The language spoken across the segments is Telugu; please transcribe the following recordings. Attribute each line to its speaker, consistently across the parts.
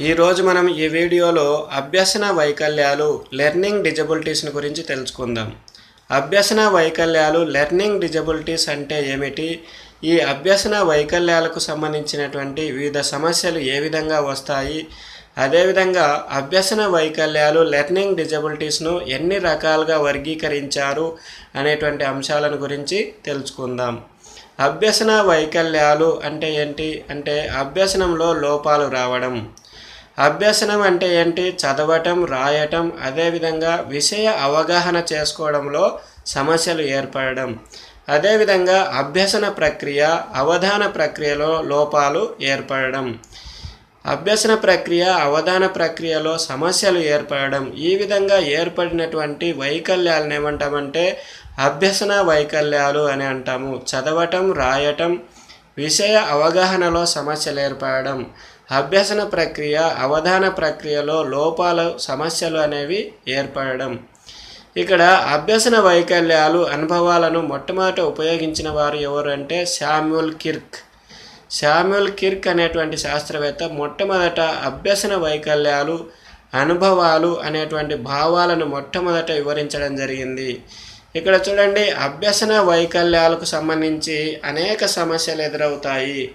Speaker 1: ఈరోజు మనం ఈ వీడియోలో అభ్యసన వైకల్యాలు లెర్నింగ్ డిజబిలిటీస్ని గురించి తెలుసుకుందాం. అభ్యసన వైకల్యాలు లెర్నింగ్ డిజబిలిటీస్ అంటే ఏమిటి? ఈ అభ్యసన వైకల్యాలకు సంబంధించినటువంటి వివిధ సమస్యలు ఏ విధంగా వస్తాయి? అదేవిధంగా అభ్యసన వైకల్యాలు లెర్నింగ్ డిజబిలిటీస్ను ఎన్ని రకాలుగా వర్గీకరించారు అనేటువంటి అంశాలను గురించి తెలుసుకుందాం. అభ్యసన వైకల్యాలు అంటే ఏంటి? అంటే అభ్యసనంలో లోపాలు రావడం. అభ్యసనం అంటే ఏంటి? చదవటం రాయటం అదేవిధంగా విషయ అవగాహన చేసుకోవడంలో సమస్యలు ఏర్పడడం. అదేవిధంగా అభ్యసన ప్రక్రియ అవధాన ప్రక్రియలో లోపాలు ఏర్పడడం. అభ్యసన ప్రక్రియ అవధాన ప్రక్రియలో సమస్యలు ఏర్పడడం. ఈ విధంగా ఏర్పడినటువంటి వైకల్యాలను ఏమంటామంటే అభ్యసన వైకల్యాలు అని అంటాము. చదవటం రాయటం విషయ అవగాహనలో సమస్యలు ఏర్పడడం. అభ్యసన ప్రక్రియ అవధాన ప్రక్రియలో లోపాలు సమస్యలు అనేవి ఏర్పడడం. ఇక్కడ అభ్యసన వైకల్యాలు అనుభవాలను మొట్టమొదట ఉపయోగించిన వారు ఎవరు అంటే శామ్యుల్ కిర్క్. శామ్యుల్ కిర్క్ అనేటువంటి శాస్త్రవేత్త మొట్టమొదట అభ్యసన వైకల్యాలు అనుభవాలు అనేటువంటి భావాలను మొట్టమొదట వివరించడం జరిగింది. ఇక్కడ చూడండి అభ్యసన వైకల్యాలకు సంబంధించి అనేక సమస్యలు ఎదురవుతాయి.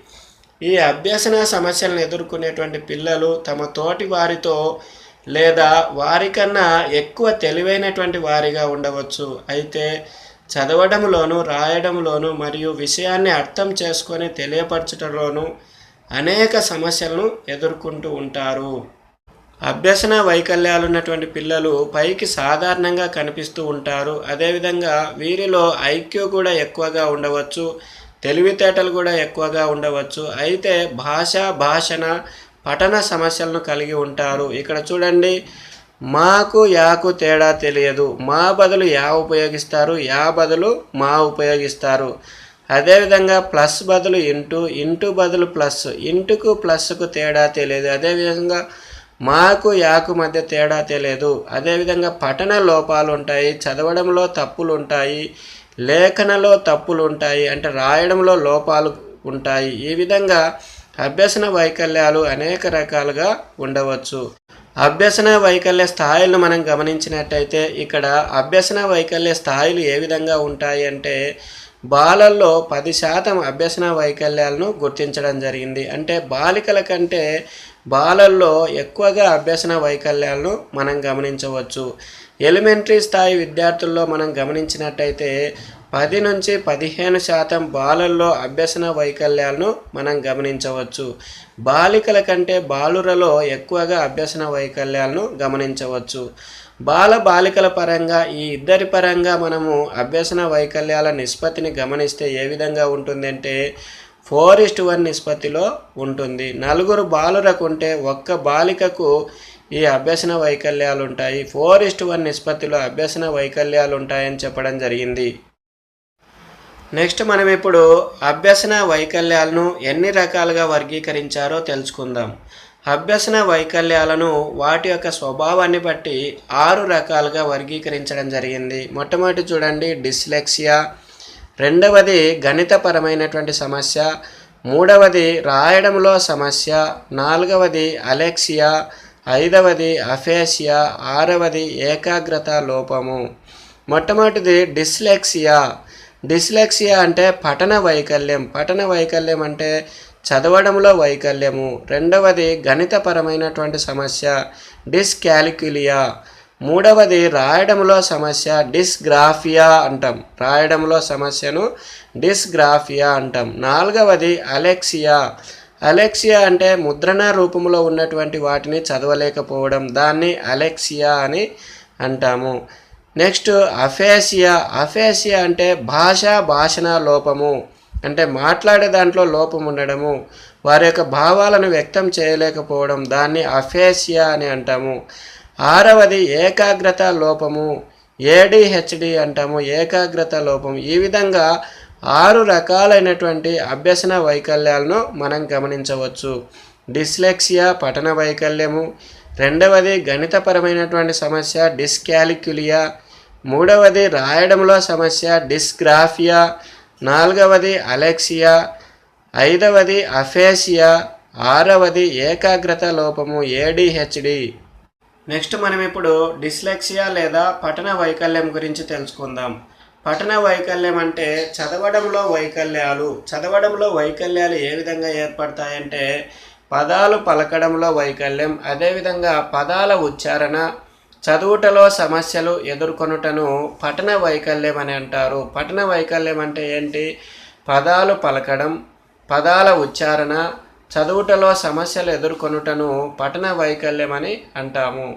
Speaker 1: ఈ అభ్యసన సమస్యలను ఎదుర్కొనేటువంటి పిల్లలు తమ తోటి వారితో లేదా వారికన్నా ఎక్కువ తెలివైనటువంటి వారిగా ఉండవచ్చు. అయితే చదవడంలోను రాయడంలోను మరియు విషయాన్ని అర్థం చేసుకొని తెలియపరచడంలోనూ అనేక సమస్యలను ఎదుర్కొంటూ ఉంటారు. అభ్యసన వైకల్యాలు ఉన్నటువంటి పిల్లలు పైకి సాధారణంగా కనిపిస్తూ ఉంటారు. అదేవిధంగా వీరిలో ఐక్యూ కూడా ఎక్కువగా ఉండవచ్చు. తెలివితేటలు కూడా ఎక్కువగా ఉండవచ్చు. అయితే భాష భాషణ పఠన సమస్యలను కలిగి ఉంటారు. ఇక్కడ చూడండి మాకు యాకు తేడా తెలియదు. మా బదులు యా ఉపయోగిస్తారు యా బదులు మా ఉపయోగిస్తారు. అదేవిధంగా ప్లస్ బదులు ఇంటూ ఇంటూ బదులు ప్లస్. ఇంటుకు ప్లస్కు తేడా తెలియదు. అదేవిధంగా మాకు యాకు మధ్య తేడా తెలియదు. అదేవిధంగా పఠన లోపాలు ఉంటాయి చదవడంలో తప్పులు ఉంటాయి లేఖనలో తప్పులు ఉంటాయి అంటే రాయడంలో లోపాలు ఉంటాయి. ఈ విధంగా అభ్యసన వైకల్యాలు అనేక రకాలుగా ఉండవచ్చు. అభ్యసన వైకల్య స్థాయిలను మనం గమనించినట్టయితే ఇక్కడ అభ్యసన వైకల్య స్థాయిలు ఏ విధంగా ఉంటాయి అంటే బాలల్లో పది శాతం అభ్యసన వైకల్యాలను గుర్తించడం జరిగింది. అంటే బాలికల కంటే బాలల్లో ఎక్కువగా అభ్యసన వైకల్యాలను మనం గమనించవచ్చు. ఎలిమెంటరీ స్థాయి విద్యార్థుల్లో మనం గమనించినట్టయితే పది నుంచి పదిహేను శాతం బాలల్లో అభ్యసన వైకల్యాలను మనం గమనించవచ్చు. బాలికల కంటే బాలురలో ఎక్కువగా అభ్యసన వైకల్యాలను గమనించవచ్చు. బాల బాలికల పరంగా ఈ ఇద్దరి పరంగా మనము అభ్యసన వైకల్యాల నిష్పత్తిని గమనిస్తే ఏ విధంగా ఉంటుందంటే ఫోర్ ఇస్ట్ వన్ నిష్పత్తిలో ఉంటుంది. నలుగురు బాలురకు ఉంటే ఒక్క బాలికకు ఈ అభ్యసన వైకల్యాలు ఉంటాయి ఫోర్ ఇస్ట్ వన్ నిష్పత్తిలో అభ్యసన వైకల్యాలు ఉంటాయని చెప్పడం జరిగింది. నెక్స్ట్ మనం ఇప్పుడు అభ్యసన వైకల్యాలను ఎన్ని రకాలుగా వర్గీకరించారో తెలుసుకుందాం. అభ్యసన వైకల్యాలను వాటి యొక్క స్వభావాన్ని బట్టి ఆరు రకాలుగా వర్గీకరించడం జరిగింది. మొట్టమొదటి చూడండి డిస్లెక్సియా రెండవది గణితపరమైనటువంటి సమస్య మూడవది రాయడంలో సమస్య నాలుగవది అలెక్సియా ఐదవది అఫేసియా ఆరవది ఏకాగ్రత లోపము. మొట్టమొదటిది డిస్లెక్సియా. డిస్లెక్సియా అంటే పఠన వైకల్యం. పఠన వైకల్యం అంటే చదవడంలో వైకల్యము. రెండవది గణితపరమైనటువంటి సమస్య డిస్కాలిక్యులియా. మూడవది రాయడంలో సమస్య డిస్గ్రాఫియా అంటాం. రాయడంలో సమస్యను డిస్గ్రాఫియా అంటాం. నాలుగవది అలెక్సియా. అలెక్సియా అంటే ముద్రణ రూపంలో ఉన్నటువంటి వాటిని చదవలేకపోవడం. దాన్ని అలెక్సియా అని అంటాము. Next aphasia. అఫేసియా అంటే భాష భాషణ లోపము. అంటే మాట్లాడే దాంట్లో లోపం ఉండడము. వారి యొక్క భావాలను వ్యక్తం చేయలేకపోవడం. దాన్ని అఫేసియా అని అంటాము. ఆరవది ఏకాగ్రత లోపము. ఏడిహెచ్డి అంటాము. ఏకాగ్రత లోపం ఈ విధంగా ఆరు రకాలైనటువంటి అభ్యసన వైకల్యాలను మనం గమనించవచ్చు. డిస్లెక్సియా పఠన వైకల్యము. రెండవది గణితపరమైనటువంటి సమస్య డిస్కాలిక్యులియా. మూడవది రాయడంలో సమస్య డిస్గ్రాఫియా. నాలుగవది అలెక్సియా. ఐదవది అఫేసియా. ఆరవది ఏకాగ్రత లోపము ఏడిహెచ్డి నెక్స్ట్ మనం ఇప్పుడు డిస్లెక్సియా లేదా పఠన వైకల్యం గురించి తెలుసుకుందాం. పఠన వైకల్యం అంటే చదవడంలో వైకల్యాలు. చదవడంలో వైకల్యాలు ఏ విధంగా ఏర్పడతాయంటే పదాలు పలకడంలో వైకల్యం అదేవిధంగా పదాల ఉచ్చారణ చదువుటలో సమస్యలు ఎదుర్కొనుటను పఠన వైకల్యం అని అంటారు. పఠన వైకల్యం అంటే ఏంటి? పదాలు పలకడం పదాల ఉచ్చారణ చదువుటలో సమస్యలు ఎదుర్కొనుటను పఠన వైకల్యం అని అంటాము.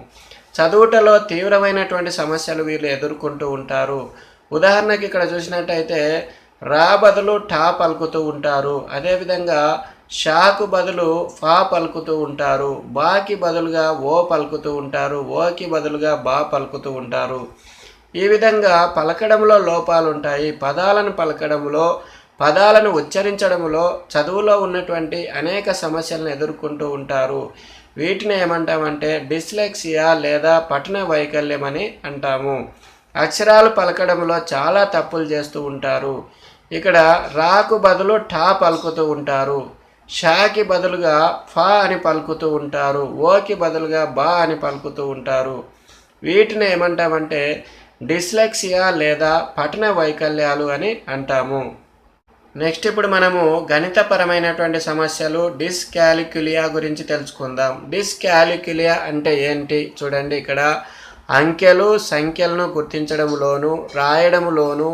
Speaker 1: చదువుటలో తీవ్రమైనటువంటి సమస్యలు వీళ్ళు ఎదుర్కొంటూ ఉంటారు. ఉదాహరణకి ఇక్కడ చూసినట్టయితే రా బదులు టా పలుకుతూ ఉంటారు. అదేవిధంగా షాకు బదులు ఫా పలుకుతూ ఉంటారు. బాకి బదులుగా ఓ పలుకుతూ ఉంటారు. ఓకి బదులుగా బా పలుకుతూ ఉంటారు. ఈ విధంగా పలకడంలో లోపాలు ఉంటాయి పదాలను పలకడంలో పదాలను ఉచ్చరించడంలో చదువులో ఉన్నటువంటి అనేక సమస్యలను ఎదుర్కొంటూ ఉంటారు. వీటిని ఏమంటామంటే డిస్లెక్సియా లేదా పఠన వైకల్యం అని అంటాము. అక్షరాలు పలకడంలో చాలా తప్పులు చేస్తూ ఉంటారు. ఇక్కడ రాకు బదులు టా పలుకుతూ ఉంటారు. షాకి బదులుగా ఫా అని పలుకుతూ ఉంటారు. ఓకి బదులుగా బా అని పలుకుతూ ఉంటారు. వీటిని ఏమంటామంటే డిస్లెక్సియా లేదా పఠన వైకల్యాలు అని అంటాము. నెక్స్ట్ ఇప్పుడు మనము గణితపరమైనటువంటి సమస్యలు డిస్కాలిక్యులియా గురించి తెలుసుకుందాం. డిస్కాలిక్యులియా అంటే ఏంటి? చూడండి ఇక్కడ. అంకెలు సంఖ్యలను గుర్తించడంలోను రాయడంలోను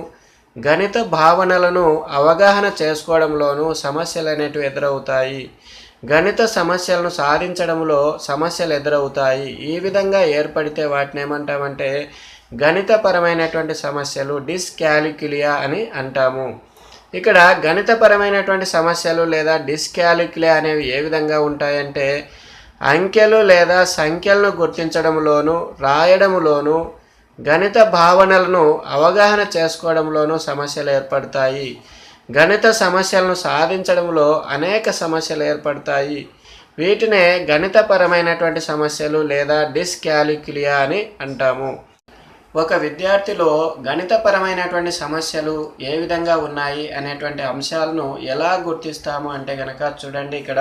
Speaker 1: గణిత భావనలను అవగాహన చేసుకోవడంలోనూ సమస్యలు అనేటివి ఎదురవుతాయి. గణిత సమస్యలను సాధించడంలో సమస్యలు ఎదురవుతాయి. ఈ విధంగా ఏర్పడితే వాటిని ఏమంటామంటే గణితపరమైనటువంటి సమస్యలు డిస్కాలిక్యులియా అని అంటాము. ఇక్కడ గణితపరమైనటువంటి సమస్యలు లేదా డిస్కాలిక్యులియా అనేవి ఏ విధంగా ఉంటాయంటే అంకెలు లేదా సంఖ్యలను గుర్తించడంలోను రాయడంలోను గణిత భావనలను అవగాహన చేసుకోవడంలోనూ సమస్యలు ఏర్పడతాయి. గణిత సమస్యలను సాధించడంలో అనేక సమస్యలు ఏర్పడతాయి. వీటినే గణితపరమైనటువంటి సమస్యలు లేదా డిస్కాలిక్యులియా అని అంటాము. ఒక విద్యార్థిలో గణితపరమైనటువంటి సమస్యలు ఏ విధంగా ఉన్నాయి అనేటువంటి అంశాలను ఎలా గుర్తిస్తాము అంటే కనుక చూడండి ఇక్కడ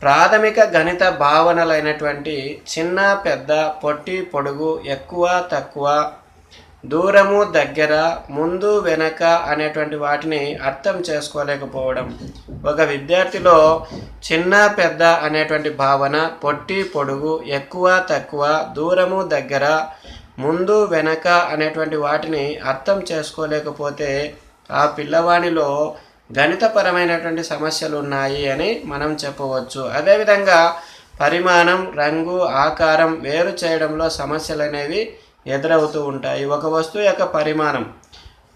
Speaker 1: ప్రాథమిక గణిత భావనలైనటువంటి చిన్న పెద్ద పొట్టి పొడుగు ఎక్కువ తక్కువ దూరము దగ్గర ముందు వెనక అనేటువంటి వాటిని అర్థం చేసుకోలేకపోవడం. ఒక విద్యార్థిలో చిన్న పెద్ద అనేటువంటి భావన పొట్టి పొడుగు ఎక్కువ తక్కువ దూరము దగ్గర ముందు వెనక అనేటువంటి వాటిని అర్థం చేసుకోలేకపోతే ఆ పిల్లవాడిలో గణితపరమైనటువంటి సమస్యలు ఉన్నాయి అని మనం చెప్పవచ్చు. అదేవిధంగా పరిమాణం రంగు ఆకారం వేరు చేయడంలో సమస్యలు అనేవి ఎదురవుతూ ఉంటాయి. ఒక వస్తువు యొక్క పరిమాణం.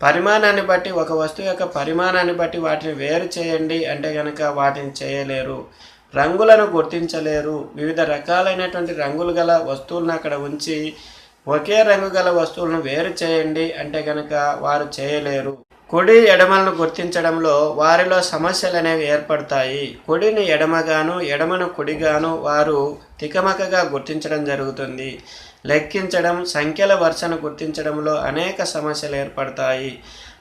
Speaker 1: పరిమాణాన్ని బట్టి ఒక వస్తువు యొక్క పరిమాణాన్ని బట్టి వాటిని వేరు చేయండి అంటే కనుక వాటిని చేయలేరు. రంగులను గుర్తించలేరు. వివిధ రకాలైనటువంటి రంగులు గల వస్తువులను అక్కడ ఉంచి ఒకే రంగు గల వస్తువులను వేరు చేయండి అంటే కనుక వారు చేయలేరు. కుడి ఎడమలను గుర్తించడంలో వారిలో సమస్యలు అనేవి ఏర్పడతాయి. కుడిని ఎడమగాను ఎడమను కుడిగాను వారు తికమకగా గుర్తించడం జరుగుతుంది. లెక్కించడం సంఖ్యల వరుసను గుర్తించడంలో అనేక సమస్యలు ఏర్పడతాయి.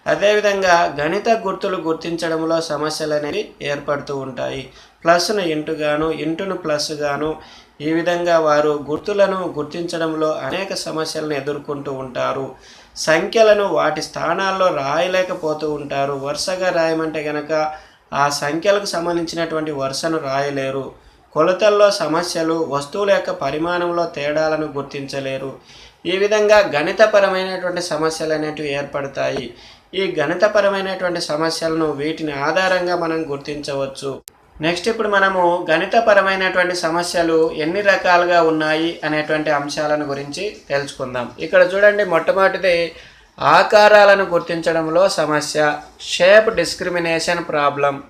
Speaker 1: అదేవిధంగా గణిత గుర్తులు గుర్తించడంలో సమస్యలు అనేవి ఏర్పడుతూ ఉంటాయి. ప్లస్ను ఇంటుగాను ఇంటును ప్లస్గాను ఈ విధంగా వారు గుర్తులను గుర్తించడంలో అనేక సమస్యలను ఎదుర్కొంటూ ఉంటారు. సంఖ్యలను వాటి స్థానాల్లో రాయలేకపోతూ ఉంటారు. వరుసగా రాయమంటే గనక ఆ సంఖ్యలకు సంబంధించినటువంటి వరుసను రాయలేరు. కొలతల్లో సమస్యలు వస్తువుల యొక్క పరిమాణంలో తేడాలను గుర్తించలేరు. ఈ విధంగా గణితపరమైనటువంటి సమస్యలు అనేటివి ఏర్పడతాయి. ఈ గణితపరమైనటువంటి సమస్యలను వీటిని ఆధారంగా మనం గుర్తించవచ్చు. నెక్స్ట్ ఇప్పుడు మనము గణితపరమైనటువంటి సమస్యలు ఎన్ని రకాలుగా ఉన్నాయి అనేటువంటి అంశాలను గురించి తెలుసుకుందాం. ఇక్కడ చూడండి మొట్టమొదటిది ఆకారాలను గుర్తించడంలో సమస్య షేప్ డిస్క్రిమినేషన్ ప్రాబ్లం.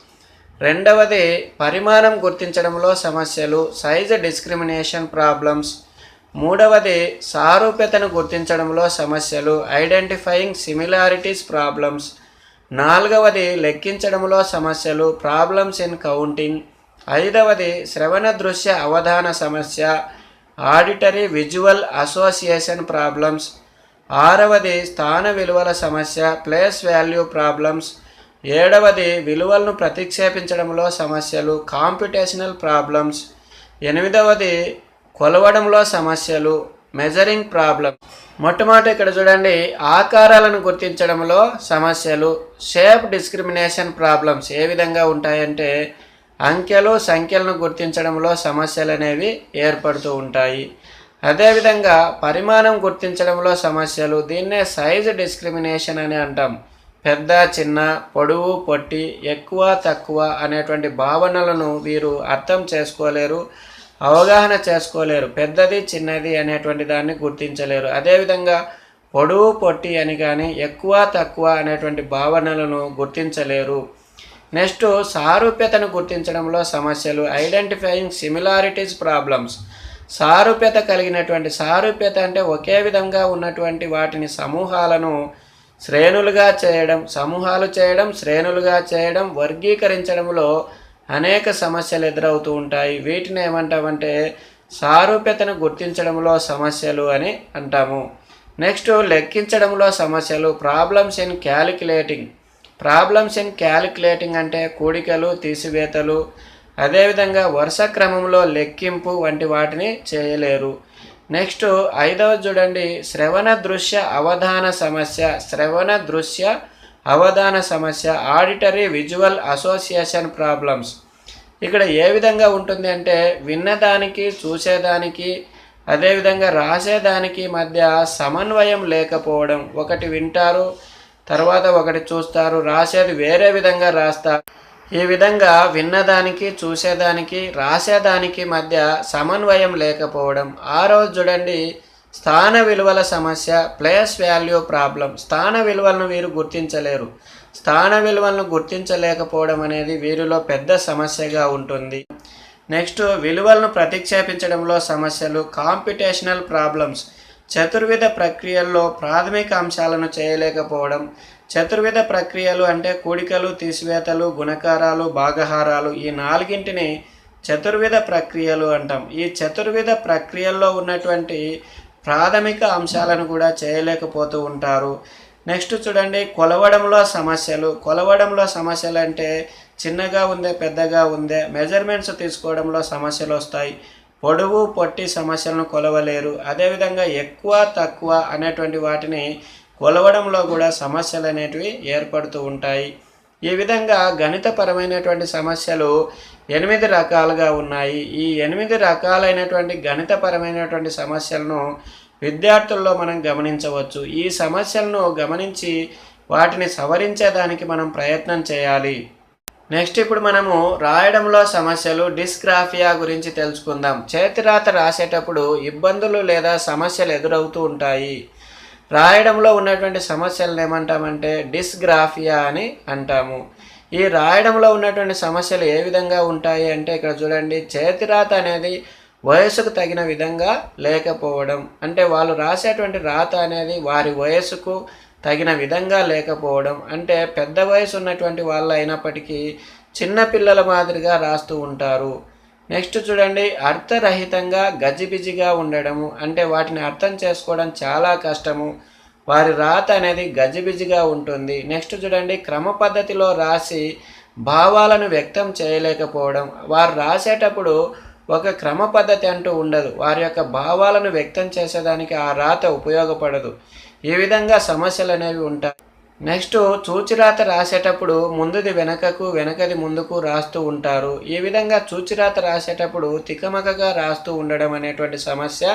Speaker 1: రెండవది పరిమాణం గుర్తించడంలో సమస్యలు సైజ్ డిస్క్రిమినేషన్ ప్రాబ్లమ్స్. మూడవది సారూప్యతను గుర్తించడంలో సమస్యలు ఐడెంటిఫైయింగ్ సిమిలారిటీస్ ప్రాబ్లమ్స్. నాలుగవది లెక్కించడంలో సమస్యలు ప్రాబ్లమ్స్ ఇన్ కౌంటింగ్ ఐదవది శ్రవణ దృశ్య అవధాన సమస్య ఆడిటరీ విజువల్ అసోసియేషన్ ప్రాబ్లమ్స్ ఆరవది స్థాన విలువల సమస్య ప్లేస్ వాల్యూ ప్రాబ్లమ్స్ ఏడవది విలువలను ప్రతిక్షేపించడంలో సమస్యలు కాంపిటేషనల్ ప్రాబ్లమ్స్ ఎనిమిదవది కొలవడంలో సమస్యలు మెజరింగ్ ప్రాబ్లం మొట్టమొదటి ఇక్కడ చూడండి ఆకారాలను గుర్తించడంలో సమస్యలు షేప్ డిస్క్రిమినేషన్ ప్రాబ్లమ్స్ ఏ విధంగా ఉంటాయంటే అంకెలు సంఖ్యలను గుర్తించడంలో సమస్యలు అనేవి ఏర్పడుతూ ఉంటాయి. అదేవిధంగా పరిమాణం గుర్తించడంలో సమస్యలు దీన్నే సైజ్ డిస్క్రిమినేషన్ అని అంటాం. పెద్ద చిన్న పొడవు పొట్టి ఎక్కువ తక్కువ అనేటువంటి భావనలను వీరు అర్థం చేసుకోలేరు. అవగాహన చేసుకోలేరు. పెద్దది చిన్నది అనేటువంటి దాన్ని గుర్తించలేరు. అదేవిధంగా పొడవు పొట్టి అని కానీ ఎక్కువ తక్కువ అనేటువంటి భావనలను గుర్తించలేరు. నెక్స్ట్ సారూప్యతను గుర్తించడంలో సమస్యలు. Identifying similarities problems. సారూప్యత కలిగినటువంటి సారూప్యత అంటే ఒకే విధంగా ఉన్నటువంటి వాటిని సమూహాలను శ్రేణులుగా చేయడం సమూహాలు చేయడం శ్రేణులుగా చేయడం వర్గీకరించడంలో అనేక సమస్యలు ఎదురవుతూ ఉంటాయి. వీటిని ఏమంటామంటే సారూప్యతను గుర్తించడంలో సమస్యలు అని అంటాము. నెక్స్ట్ లెక్కించడంలో సమస్యలు problems in calculating problems in calculating అంటే కూడికలు తీసివేతలు అదేవిధంగా వరుస క్రమంలో లెక్కింపు వంటి వాటిని చేయలేరు. నెక్స్ట్ ఐదవ చూడండి శ్రవణ దృశ్య అవధాన సమస్య. శ్రవణ దృశ్య అవధాన సమస్య ఆడిటరీ విజువల్ అసోసియేషన్ ప్రాబ్లమ్స్. ఇక్కడ ఏ విధంగా ఉంటుంది అంటే విన్నదానికి చూసేదానికి అదేవిధంగా రాసేదానికి మధ్య సమన్వయం లేకపోవడం. ఒకటి వింటారు తర్వాత ఒకటి చూస్తారు రాసేది వేరే విధంగా రాస్తారు. ఈ విధంగా విన్నదానికి చూసేదానికి రాసేదానికి మధ్య సమన్వయం లేకపోవడం. ఆ రోజు చూడండి స్థాన విలువల సమస్య ప్లేస్ వాల్యూ ప్రాబ్లం. స్థాన విలువలను వీరు గుర్తించలేరు. స్థాన విలువలను గుర్తించలేకపోవడం అనేది వీరిలో పెద్ద సమస్యగా ఉంటుంది. నెక్స్ట్ విలువలను ప్రతిక్షేపించడంలో సమస్యలు కాంపిటేషనల్ ప్రాబ్లమ్స్. చతుర్విధ ప్రక్రియల్లో ప్రాథమిక అంశాలను చేయలేకపోవడం. చతుర్విధ ప్రక్రియలు అంటే కూడికలు తీసివేతలు గుణకారాలు భాగహారాలు. ఈ నాలుగింటిని చతుర్విధ ప్రక్రియలు అంటాం. ఈ చతుర్విధ ప్రక్రియల్లో ఉన్నటువంటి ప్రాథమిక అంశాలను కూడా చేయలేకపోతూ ఉంటారు. నెక్స్ట్ చూడండి కొలవడంలో సమస్యలు. కొలవడంలో సమస్యలు అంటే చిన్నగా ఉందే పెద్దగా ఉందే మెజర్మెంట్స్ తీసుకోవడంలో సమస్యలు వస్తాయి. పొడవు పొట్టి సమస్యలను కొలవలేరు. అదేవిధంగా ఎక్కువ తక్కువ అనేటువంటి వాటిని కొలవడంలో కూడా సమస్యలు అనేటివి ఏర్పడుతూ ఉంటాయి. ఈ విధంగా గణితపరమైనటువంటి సమస్యలు ఎనిమిది రకాలుగా ఉన్నాయి. ఈ ఎనిమిది రకాలైనటువంటి గణితపరమైనటువంటి సమస్యలను విద్యార్థుల్లో మనం గమనించవచ్చు. ఈ సమస్యలను గమనించి వాటిని సవరించేదానికి మనం ప్రయత్నం చేయాలి. నెక్స్ట్ ఇప్పుడు మనము రాయడంలో సమస్యలు డిస్గ్రాఫియా గురించి తెలుసుకుందాం. చేతిరాత రాసేటప్పుడు ఇబ్బందులు లేదా సమస్యలు ఎదురవుతూ ఉంటాయి. రాయడంలో ఉన్నటువంటి సమస్యలను ఏమంటామంటే డిస్గ్రాఫియా అని అంటాము. ఈ రాయడంలో ఉన్నటువంటి సమస్యలు ఏ విధంగా ఉంటాయి అంటే ఇక్కడ చూడండి చేతిరాత అనేది వయసుకు తగిన విధంగా లేకపోవడం. అంటే వాళ్ళు రాసేటువంటి రాత అనేది వారి వయసుకు తగిన విధంగా లేకపోవడం. అంటే పెద్ద వయసు ఉన్నటువంటి వాళ్ళు అయినప్పటికీ చిన్నపిల్లల మాదిరిగా రాస్తూ ఉంటారు. నెక్స్ట్ చూడండి అర్థరహితంగా గజిబిజిగా ఉండడము. అంటే వాటిని అర్థం చేసుకోవడం చాలా కష్టము. వారి రాత అనేది గజిబిజిగా ఉంటుంది. నెక్స్ట్ చూడండి క్రమ పద్ధతిలో రాసి భావాలను వ్యక్తం చేయలేకపోవడం. వారు రాసేటప్పుడు ఒక క్రమ పద్ధతి అంటూ ఉండదు. వారి యొక్క భావాలను వ్యక్తం చేసేదానికి ఆ రాత ఉపయోగపడదు. ఈ విధంగా సమస్యలు అనేవి ఉంటాయి. నెక్స్ట్ చూచిరాత రాసేటప్పుడు ముందుది వెనకకు వెనకది ముందుకు రాస్తూ ఉంటారు. ఈ విధంగా చూచిరాత రాసేటప్పుడు తికమకగా రాస్తూ ఉండడం అనేటువంటి సమస్య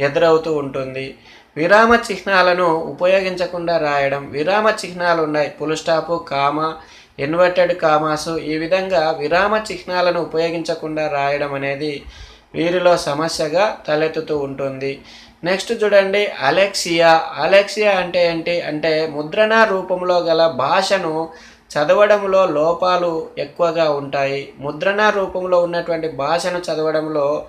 Speaker 1: ఎదురవుతూ ఉంటుంది. విరామ చిహ్నాలను ఉపయోగించకుండా రాయడం. విరామ చిహ్నాలు ఉన్నాయి. Full stop comma inverted commas ఈ విధంగా విరామ చిహ్నాలను ఉపయోగించకుండా రాయడం అనేది వీరిలో సమస్యగా తలెత్తుతూ ఉంటుంది. నెక్స్ట్ చూడండి. అలెక్సియా అలెక్సియా అంటే ఏంటి? అంటే ముద్రణ రూపంలో గల భాషను చదవడంలో లోపాలు ఎక్కువగా ఉంటాయి. ముద్రణ రూపంలో ఉన్నటువంటి భాషను చదవడంలో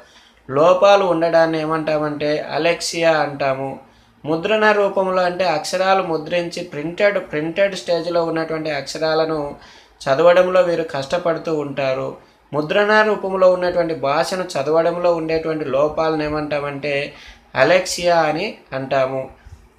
Speaker 1: లోపాలు ఉండడాన్ని ఏమంటామంటే అలెక్సియా అంటాము. ముద్రణ రూపంలో అంటే అక్షరాలు ముద్రించి ప్రింటెడ్ ప్రింటెడ్ స్టేజ్లో ఉన్నటువంటి అక్షరాలను చదవడంలో వీరు కష్టపడుతూ ఉంటారు. ముద్రణ రూపంలో ఉన్నటువంటి భాషను చదవడంలో ఉండేటువంటి లోపాలను ఏమంటామంటే అలెక్సియా అని అంటాము.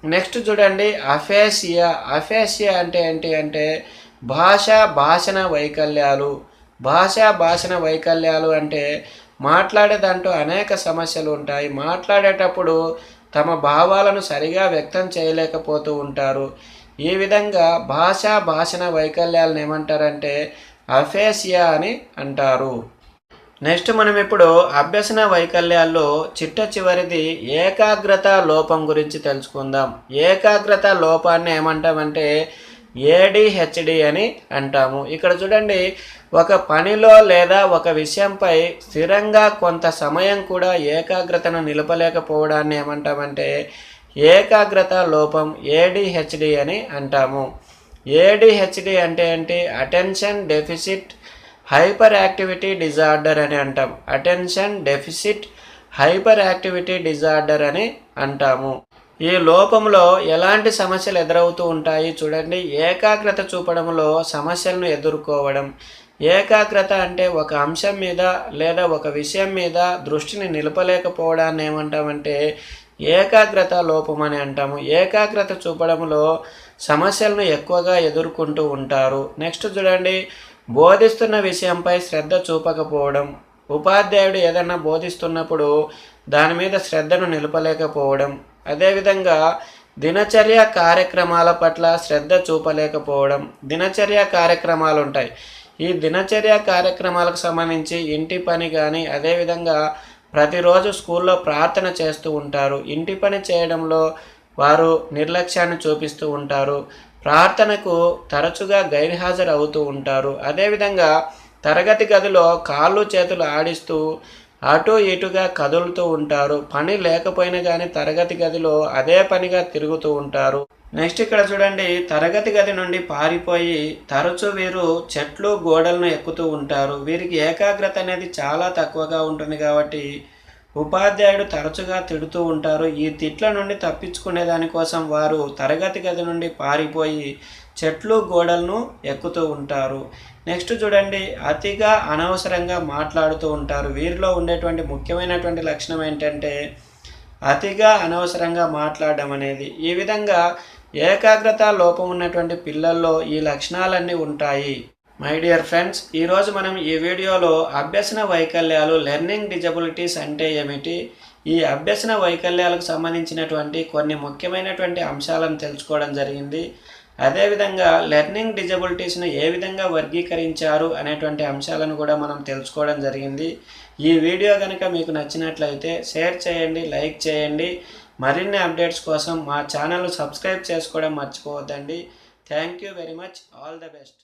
Speaker 1: నెక్స్ట్ చూడండి అఫేసియా. అఫేసియా అంటే ఏంటి అంటే భాషా భాషణ వైకల్యాలు. భాషా భాషణ వైకల్యాలు అంటే మాట్లాడే దాంట్లో అనేక సమస్యలు ఉంటాయి. మాట్లాడేటప్పుడు తమ భావాలను సరిగా వ్యక్తం చేయలేకపోతూ ఉంటారు. ఈ విధంగా భాష భాషణ వైకల్యాలను ఏమంటారంటే అఫేసియా అని అంటారు. నెక్స్ట్ మనం ఇప్పుడు అభ్యసన వైకల్యాల్లో చిట్ట చివరిది ఏకాగ్రత లోపం గురించి తెలుసుకుందాం. ఏకాగ్రత లోపాన్ని ఏమంటామంటే ఏడిహెచ్డి అని అంటాము. ఇక్కడ చూడండి ఒక పనిలో లేదా ఒక విషయంపై స్థిరంగా కొంత సమయం కూడా ఏకాగ్రతను నిలపలేకపోవడాన్ని ఏమంటామంటే ఏకాగ్రత లోపం ఏడిహెచ్డి అని అంటాము. ఏడిహెచ్డి అంటే ఏంటి? Attention deficit hyperactivity disorder అని అంటాం. Attention deficit hyperactivity disorder అని అంటాము. ఈ లోపంలో ఎలాంటి సమస్యలు ఎదురవుతూ ఉంటాయి చూడండి. ఏకాగ్రత చూపడంలో సమస్యలను ఎదుర్కోవడం. ఏకాగ్రత అంటే ఒక అంశం మీద లేదా ఒక విషయం మీద దృష్టిని నిలపలేకపోవడాన్ని ఏమంటామంటే ఏకాగ్రత లోపం అని అంటాము. ఏకాగ్రత చూపడంలో సమస్యలను ఎక్కువగా ఎదుర్కొంటూ ఉంటారు. నెక్స్ట్ చూడండి. బోధిస్తున్న విషయంపై శ్రద్ధ చూపకపోవడం. ఉపాధ్యాయుడు ఏదన్నా బోధిస్తున్నప్పుడు దాని మీద శ్రద్ధను నిలపలేకపోవడం. అదేవిధంగా దినచర్య కార్యక్రమాల పట్ల శ్రద్ధ చూపలేకపోవడం దినచర్య కార్యక్రమాలు ఉంటాయి ఈ దినచర్య కార్యక్రమాలకు సంబంధించి ఇంటి పని కానీ అదేవిధంగా ప్రతిరోజు స్కూల్లో ప్రార్థన చేస్తూ ఉంటారు. ఇంటి పని చేయడంలో వారు నిర్లక్ష్యాన్ని చూపిస్తూ ఉంటారు. ప్రార్థనకు తరచుగా గైర్హాజరు అవుతూ ఉంటారు. అదేవిధంగా తరగతి గదిలో కాళ్ళు చేతులు ఆడిస్తూ అటు ఇటుగా కదులుతూ ఉంటారు. పని లేకపోయినా కానీ తరగతి గదిలో అదే పనిగా తిరుగుతూ ఉంటారు. నెక్స్ట్ ఇక్కడ చూడండి తరగతి గది నుండి పారిపోయి తరచూ వీరు చెట్లు గోడలను ఎక్కుతూ ఉంటారు. వీరికి ఏకాగ్రత అనేది చాలా తక్కువగా ఉంటుంది కాబట్టి ఉపాధ్యాయుడు తరచుగా తిడుతూ ఉంటారు. ఈ తిట్ల నుండి తప్పించుకునే దానికోసం వారు తరగతి గది నుండి పారిపోయి చెట్లు గోడలను ఎక్కుతూ ఉంటారు. నెక్స్ట్ చూడండి అతిగా అనవసరంగా మాట్లాడుతూ ఉంటారు. వీరిలో ఉండేటువంటి ముఖ్యమైనటువంటి లక్షణం ఏంటంటే అతిగా అనవసరంగా మాట్లాడడం అనేది. ఈ విధంగా ఏకాగ్రత లోపం ఉన్నటువంటి పిల్లల్లో ఈ లక్షణాలన్నీ ఉంటాయి. మై డియర్ ఫ్రెండ్స్ ఈరోజు మనం ఈ వీడియోలో అభ్యసన వైకల్యాలు లెర్నింగ్ డిజబిలిటీస్ అంటే ఏమిటి? ఈ అభ్యసన వైకల్యాలకు సంబంధించినటువంటి కొన్ని ముఖ్యమైనటువంటి అంశాలను తెలుసుకోవడం జరిగింది. అదేవిధంగా లెర్నింగ్ డిజబిలిటీస్ను ఏ విధంగా వర్గీకరించారు అనేటువంటి అంశాలను కూడా మనం తెలుసుకోవడం జరిగింది. ఈ వీడియో కనుక మీకు నచ్చినట్లయితే షేర్ చేయండి లైక్ చేయండి. మరిన్ని అప్డేట్స్ కోసం మా ఛానల్ సబ్స్క్రైబ్ చేసుకోవడం మర్చిపోవద్దండి. Thank you very much. All the best.